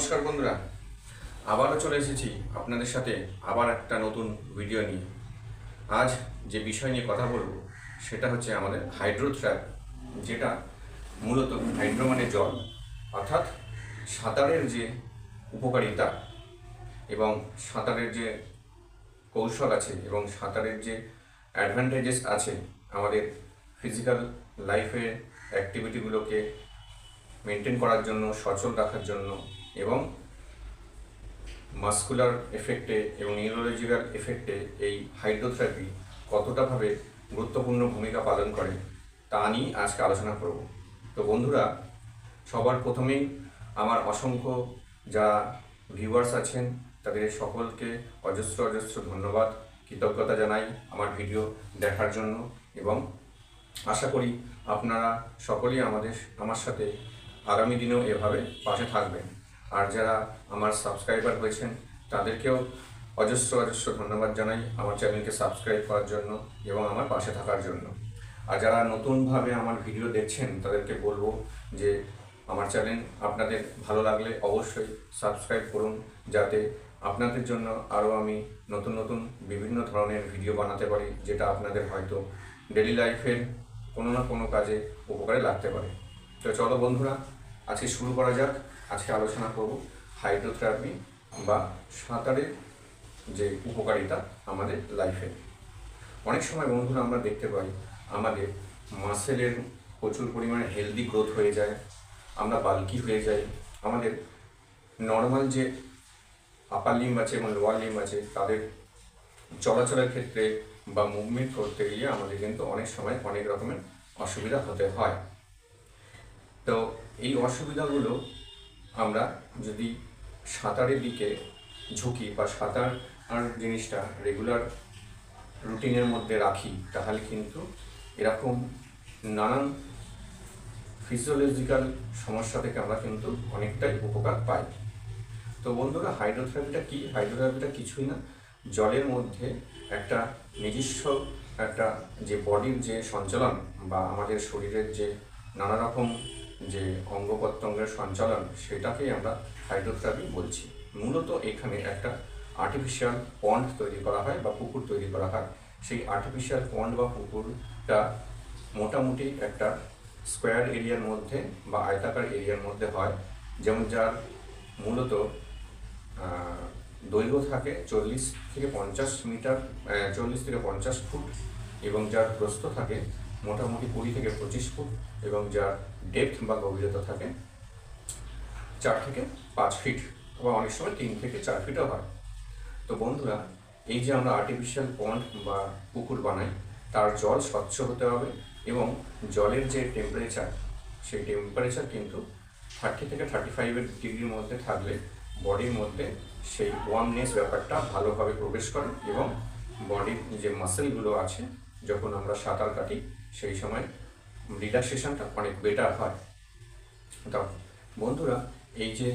নমস্কার বন্ধুরা। আবারও চলে এসেছি আপনাদের সাথে আবার একটা নতুন ভিডিও নিয়ে। আজ যে বিষয় নিয়ে কথা বলব, সেটা হচ্ছে আমাদের হাইড্রোথ্র্যাপ যেটা মূলত হাইড্রো মানে জল, অর্থাৎ সাঁতারের যে উপকারিতা এবং সাঁতারের যে কৌশল আছে এবং সাঁতারের যে অ্যাডভান্টেজেস আছে আমাদের ফিজিক্যাল লাইফের অ্যাক্টিভিটিগুলোকে মেনটেন করার জন্য, সচল রাখার জন্য এবং মাস্কুলার এফেক্টে এবং নিউরোলজিক্যাল এফেক্টে এই হাইড্রোথেরাপি কতটাভাবে গুরুত্বপূর্ণ ভূমিকা পালন করে, তা নিয়ে আজকে আলোচনা করব। তো বন্ধুরা, সবার প্রথমেই আমার অসংখ্য যারা ভিউয়ার্স আছেন, তাদের সকলকে অজস্র অজস্র ধন্যবাদ, কৃতজ্ঞতা জানাই আমার ভিডিও দেখার জন্য এবং আশা করি আপনারা সকলেই আমাদের, আমার সাথে আগামী দিনেও এভাবে পাশে থাকবেন। আর যারা আমার সাবস্ক্রাইবার হয়েছেন, তাদেরকেও অজস্র অজস্র ধন্যবাদ জানাই আমার চ্যানেলকে সাবস্ক্রাইব করার জন্য এবং আমার পাশে থাকার জন্য। আর যারা নতুনভাবে আমার ভিডিও দেখছেন, তাদেরকে বলব যে আমার চ্যানেল আপনাদের ভালো লাগলে অবশ্যই সাবস্ক্রাইব করুন, যাতে আপনাদের জন্য আরও আমি নতুন নতুন বিভিন্ন ধরনের ভিডিও বানাতে পারি, যেটা আপনাদের হয়তো ডেলি লাইফের কোনো না কোনো কাজে উপকারে লাগতে পারে। তো চলো বন্ধুরা, আজকে শুরু করা যাক। আজকে আলোচনা করব হাইড্রোথেরাপি বা সাঁতারের যে উপকারিতা আমাদের লাইফে অনেক সময় বন্ধুরা আমরা দেখতে পাই, আমাদের মাসেলের প্রচুর পরিমাণে হেলদি গ্রোথ হয়ে যায়, আমরা বাল্কি হয়ে যাই, আমাদের নর্মাল যে আপার লিম্ব আছে এবং লোয়ার লিম্ব আছে, তাদের চলাচলের ক্ষেত্রে বা মুভমেন্ট করতে গিয়ে আমাদের কিন্তু অনেক সময় অনেক রকমের অসুবিধা হতে হয়। তো এই অসুবিধাগুলো আমরা যদি সাঁতারের দিকে ঝুঁকি বা সাঁতার আর জিনিসটা রেগুলার রুটিনের মধ্যে রাখি, তাহলে কিন্তু এরকম নানান ফিজিওলজিক্যাল সমস্যা থেকে আমরা কিন্তু অনেকটাই উপকার পাই। তো বন্ধুরা হাইড্রোথেরাপিটা কি? হাইড্রোথেরাপিটা কিছুই না, জলের মধ্যে একটা নিজস্ব একটা যে বডির যে সঞ্চালন বা আমাদের শরীরের যে নানা রকম যে অঙ্গ প্রত্যঙ্গের সঞ্চালন, সেটাকেই আমরা হাইড্রোথেরাপি বলছি। মূলত এখানে একটা আর্টিফিশিয়াল পন্ড তৈরি করা হয় বা পুকুর তৈরি করা হয়। সেই আর্টিফিশিয়াল পন্ড বা পুকুরটা মোটামুটি একটা স্কোয়ার এরিয়ার মধ্যে বা আয়তাকার এরিয়ার মধ্যে হয়, যেমন যার মূলত দৈর্ঘ্য থাকে চল্লিশ থেকে পঞ্চাশ মিটার চল্লিশ থেকে পঞ্চাশ ফুট এবং যার প্রস্থ থাকে মোটামুটি কুড়ি থেকে পঁচিশ ফুট এবং যার ডেপথ বা গভীরতা থাকে চার থেকে পাঁচ ফিট বা অনেক সময় তিন থেকে চার ফিটও হয়। তো বন্ধুরা, এই যে আমরা আর্টিফিশিয়াল পন্ড বা পুকুর বানাই, তার জল স্বচ্ছ হতে হবে এবং জলের যে টেম্পারেচার সেই টেম্পারেচার কিন্তু থার্টি থেকে থার্টি ফাইভের ডিগ্রির মধ্যে থাকলে বডির মধ্যে সেই ওয়ার্মনেস ব্যাপারটা ভালোভাবে প্রবেশ করে এবং বডির যে মাসেলগুলো আছে, যখন আমরা সাঁতার কাটি সেই সময় রিল্যাক্সেশনটা অনেক বেটার হয়। তো বন্ধুরা, এই যে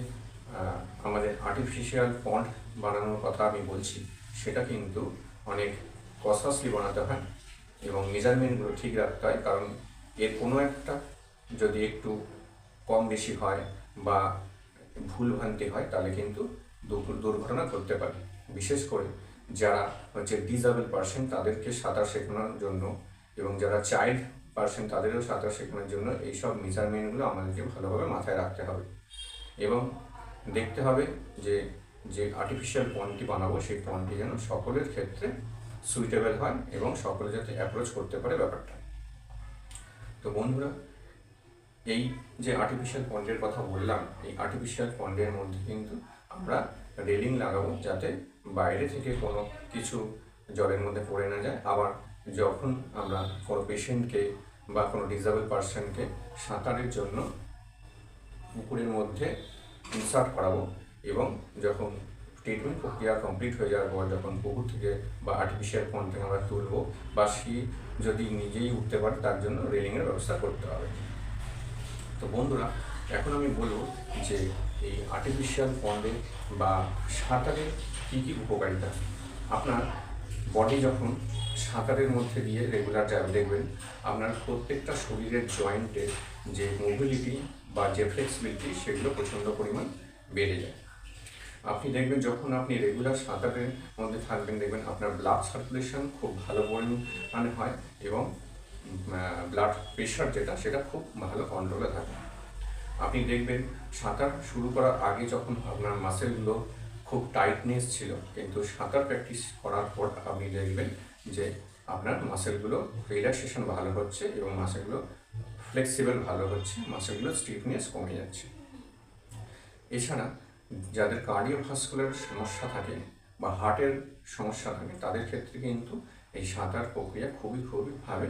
আমাদের আর্টিফিশিয়াল পন্ড বানানোর কথা আমি বলছি, সেটা কিন্তু অনেক কসলি বানাতে হয় এবং মেজারমেন্টগুলো ঠিক রাখতে হয়, কারণ এর কোনো একটা যদি একটু কম বেশি হয় বা ভুল ভ্রান্তি হয়, তাহলে কিন্তু দুর্ঘটনা ঘটতে পারে। বিশেষ করে যারা হচ্ছে ডিজাবেল পার্সন তাদেরকে সাঁতার শেখানোর জন্য এবং যারা চাইল্ড পার্সন তাদেরও সাঁতার শেখানোর জন্য এইসব মেজারমেন্টগুলো আমাদেরকে ভালোভাবে মাথায় রাখতে হবে। এবং দেখতে হবে যে যে আর্টিফিশিয়াল পন্ডটি বানাবো, সেই পন্ডটি যেন সকলের ক্ষেত্রে সুইটেবল হয় এবং সকলে যাতে অ্যাপ্রোচ করতে পারে ব্যাপারটা। তো বন্ধুরা, এই যে আর্টিফিশিয়াল পন্ডের কথা বললাম, এই আর্টিফিশিয়াল পন্ডের মধ্যে কিন্তু আমরা রেলিং লাগাবো যাতে বাইরে থেকে কোনো কিছু জলের মধ্যে পড়ে না যায়। আবার যখন আমরা কোনো পেশেন্টকে বা কোনো ডিসেবল পার্সনকে সাঁতারের জন্য পুকুরের মধ্যে ইনসার্ট করাবো এবং যখন ট্রিটমেন্ট প্রক্রিয়া কমপ্লিট হয়ে যাওয়ার পর যখন পুকুর থেকে বা আর্টিফিশিয়াল পন্ড থেকে আমরা তুলবো বা সে যদি নিজেই উঠতে পারে তার জন্য রেলিংয়ের ব্যবস্থা করতে হবে। তো বন্ধুরা, এখন আমি বলব যে এই আর্টিফিশিয়াল পন্ডে বা সাঁতারের কী কী উপকারিতা? আপনার বডি যখন সাঁতারের মধ্যে দিয়ে রেগুলার যাবে দেখবেন, আপনার প্রত্যেকটা শরীরের জয়েন্টের যে মোবিলিটি বা যে ফ্লেক্সিবিলিটি সেগুলো প্রচণ্ড পরিমাণ বেড়ে যায়। আপনি দেখবেন যখন আপনি রেগুলার সাঁতারের মধ্যে থাকবেন, দেখবেন আপনার ব্লাড সার্কুলেশন খুব ভালো পরিমাণে হয় এবং ব্লাড প্রেশার যেটা, সেটা খুব ভালো কন্ট্রোলে থাকে। আপনি দেখবেন সাঁতার শুরু করার আগে যখন আপনার মাসেলগুলো খুব টাইটনেস ছিল, কিন্তু সাঁতার প্র্যাকটিস করার পর আপনি দেখবেন যে আপনার মাসেলগুলো রিল্যাক্সেশন ভালো হচ্ছে এবং মাসেলগুলো ফ্লেক্সিবল ভালো হচ্ছে মাসেলগুলো স্টিফনেস কমে যাচ্ছে। এছাড়া যাদের কার্ডিওভাস্কুলার সমস্যা থাকে বা হার্টের সমস্যা থাকে, তাদের ক্ষেত্রে কিন্তু এই সাঁতার প্রক্রিয়া খুবই খুবই ভাবে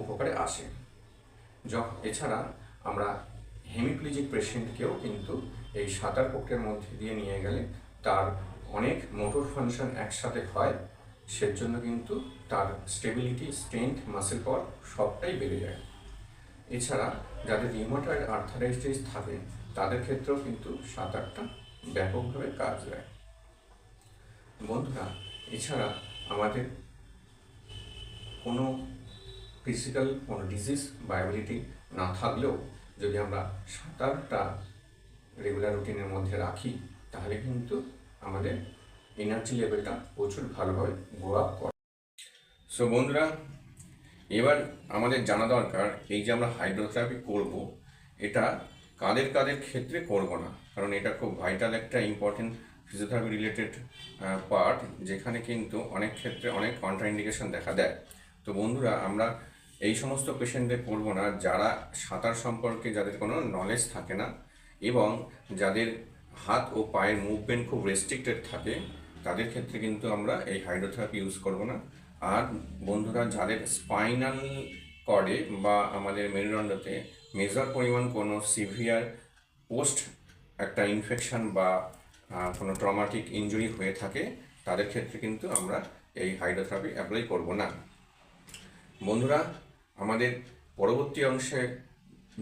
উপকারে আসে। যখন এছাড়া আমরা হেমিপ্লিজিক পেশেন্টকেও কিন্তু এই সাঁতার প্রক্রিয়ার মধ্যে দিয়ে নিয়ে গেলে তার অনেক মোটর ফাংশন একসাথে হয়, সেজন্য কিন্তু তার স্টেবিলিটি স্ট্রেংথ মাসেল পাওয়ার সবটাই বেড়ে যায়। এছাড়া যাদের রিউমাটয়েড আর্থারাইটিস থাকে, তাদের ক্ষেত্রেও কিন্তু সাঁতারটা ব্যাপকভাবে কাজ দেয়। বন্ধুরা, এছাড়া আমাদের কোনো ফিজিক্যাল কোনো ডিজিজ বা অ্যাবিলিটি না থাকলেও যদি আমরা সাঁতারটা রেগুলার রুটিনের মধ্যে রাখি তাহলে কিন্তু আমাদের এনার্জি লেভেলটা প্রচুর ভালোভাবে গো আপ করে। সো বন্ধুরা, এবার আমাদের জানা দরকার, এই যে আমরা হাইড্রোথেরাপি করব, এটা কাদের কাদের ক্ষেত্রে করব না? কারণ এটা খুব ভাইটাল একটা ইম্পর্টেন্ট ফিজিওথেরাপি রিলেটেড পার্ট যেখানে কিন্তু অনেক ক্ষেত্রে অনেক কন্ট্রাইন্ডিকেশন দেখা দেয়। তো, বন্ধুরা, আমরা এই সমস্ত পেশেন্টদের করব না, যারা সাঁতার সম্পর্কে যাদের কোনো নলেজ থাকে না, এবং যাদের হাত ও পায়ের মুভমেন্ট খুব রেস্ট্রিক্টেড থাকে, তাদের ক্ষেত্রে কিন্তু আমরা এই হাইড্রোথেরাপি ইউজ করব না। আর বন্ধুরা, যাদের স্পাইনাল কর্ডে বা আমাদের মেরুদণ্ডতে মেজর পরিমাণ কোনো সিভিয়ার পোস্ট একটা ইনফেকশন বা কোনো ট্রমাটিক ইনজুরি হয়ে থাকে, তাদের ক্ষেত্রে কিন্তু আমরা এই হাইড্রোথেরাপি অ্যাপ্লাই করব না। বন্ধুরা, আমাদের পরবর্তী অংশে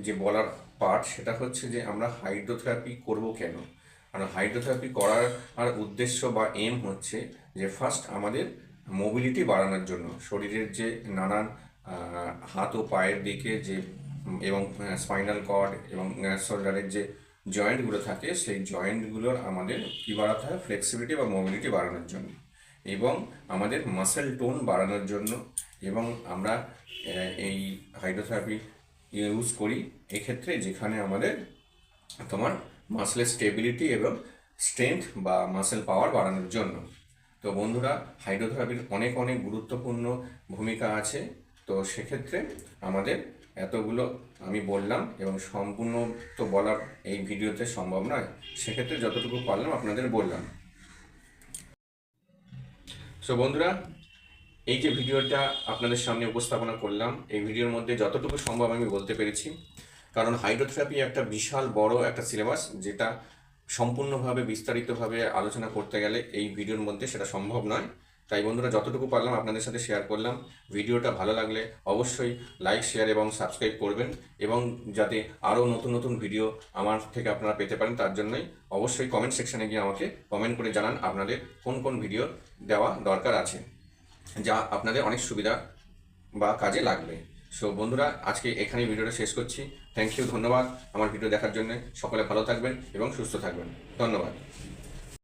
যে বলার পার্ট সেটা হচ্ছে যে আমরা হাইড্রোথেরাপি করব কেন? কারণ হাইড্রোথেরাপি করার আর উদ্দেশ্য বা এম হচ্ছে যে ফার্স্ট আমাদের মোবিলিটি বাড়ানোর জন্য, শরীরের যে নানান হাত ও পায়ের দিকে যে, এবং স্পাইনাল কর্ড এবং শোল্ডারের যে জয়েন্টগুলো থাকে, সেই জয়েন্টগুলোর আমাদের কী বাড়াতে হয়? ফ্লেক্সিবিলিটি বা মোবিলিটি বাড়ানোর জন্য। এবং আমাদের মাসেল টোন বাড়ানোর জন্য এবং আমরা এই হাইড্রোথেরাপি ইউজ করি। এক্ষেত্রে যেখানে আমাদের তোমার মাসেলের স্টেবিলিটি এবং স্ট্রেংথ বা মাসেল পাওয়ার বাড়ানোর জন্য। তো বন্ধুরা হাইড্রোথেরাপির অনেক অনেক গুরুত্বপূর্ণ ভূমিকা আছে। তো সেক্ষেত্রে আমাদের এতগুলো আমি বললাম এবং সম্পূর্ণ তো বলার এই ভিডিওতে সম্ভব নয়। সেক্ষেত্রে যতটুকু পারলাম আপনাদের বললাম। সো বন্ধুরা, এই যে ভিডিওটা আপনাদের সামনে উপস্থাপনা করলাম, এই ভিডিওর মধ্যে যতটুকু সম্ভব আমি বলতে পেরেছি। কারণ হাইড্রোথেরাপি একটা বিশাল বড় একটা সিলেবাস যেটা সম্পূর্ণভাবে, বিস্তারিতভাবে আলোচনা করতে গেলে এই ভিডিওর মধ্যে সেটা সম্ভব নয়। তাই বন্ধুরা, যতটুকু পারলাম আপনাদের সাথে শেয়ার করলাম। ভিডিওটা ভালো লাগলে অবশ্যই লাইক শেয়ার এবং সাবস্ক্রাইব করবেন এবং যাতে আরও নতুন নতুন ভিডিও আমার থেকে আপনারা পেতে পারেন, তার জন্যই অবশ্যই কমেন্ট সেকশানে গিয়ে আমাকে কমেন্ট করে জানান আপনাদের কোন কোন ভিডিও দেওয়া দরকার আছে, যা আপনাদের অনেক সুবিধা বা কাজে লাগবে। সো বন্ধুরা, আজকে এখানে ভিডিওটা শেষ করছি। থ্যাংক ইউ ধন্যবাদ আমার ভিডিও দেখার জন্য। সকলে ভালো থাকবেন এবং সুস্থ থাকবেন। ধন্যবাদ।